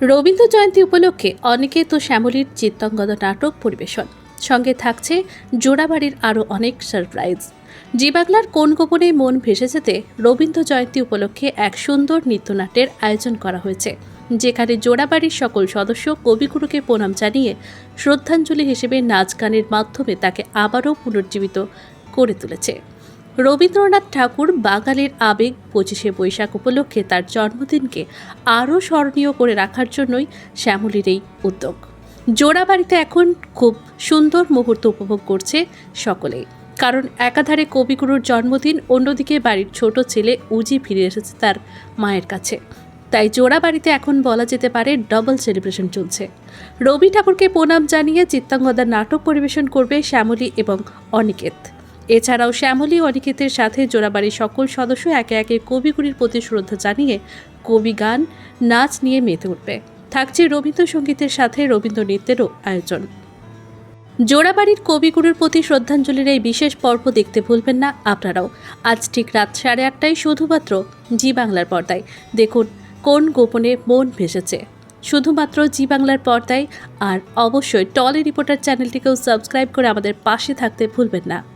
রবীন্দ্র জয়ন্তী উপলক্ষে অনেকে তো শ্যামলীর চিত্তাঙ্গদ নাটক পরিবেশন। সঙ্গে থাকছে জোড়াবাড়ির আরও অনেক সারপ্রাইজ জি বাংলার কোন গোপনে মন ভেসে যেতে রবীন্দ্র জয়ন্তী উপলক্ষে এক সুন্দর নৃত্যনাট্যের আয়োজন করা হয়েছে, যেখানে জোড়াবাড়ির সকল সদস্য কবিগুরুকে প্রণাম জানিয়ে শ্রদ্ধাঞ্জলি হিসেবে নাচ গানের মাধ্যমে তাকে আবারও পুনর্জীবিত করে তুলেছে। রবীন্দ্রনাথ ঠাকুর বাঙালির আবেগ পঁচিশে বৈশাখ উপলক্ষে তার জন্মদিনকে আরও স্মরণীয় করে রাখার জন্যই শ্যামলীর এই উদ্যোগ। জোড়াবাড়িতে এখন খুব সুন্দর মুহূর্ত উপভোগ করছে সকলেই। কারণ একাধারে কবিগুরুর জন্মদিন, অন্যদিকে বাড়ির ছোট ছেলে উজি ফিরে এসেছে তার মায়ের কাছে। তাই জোড়াবাড়িতে এখন বলা যেতে পারে ডবল সেলিব্রেশন চলছে। রবি ঠাকুরকে প্রণাম জানিয়ে চিত্তাঙ্গদার নাটক পরিবেশন করবে শ্যামলী এবং অনিকেত। এছাড়াও শ্যামলী অনিকেতের সাথে জোড়াবাড়ির সকল সদস্য একে একে কবিগুরির প্রতি শ্রদ্ধা জানিয়ে কবি গান, নাচ নিয়ে মেতে উঠবে। থাকছে রবীন্দ্রসঙ্গীতের সাথে রবীন্দ্র নৃত্যেরও আয়োজন। জোড়াবাড়ির কবিগুরুর প্রতি শ্রদ্ধাঞ্জলির এই বিশেষ পর্ব দেখতে ভুলবেন না আপনারাও। আজ ঠিক রাত সাড়ে আটটায় শুধুমাত্র জি বাংলার পর্দায়। দেখুন, কোন গোপনে মন ভেসেছে। শুধুমাত্র জি বাংলার পর্দায়। আর অবশ্যই টলি রিপোর্টার চ্যানেলটিকেও সাবস্ক্রাইব করে আমাদের পাশে থাকতে ভুলবেন না।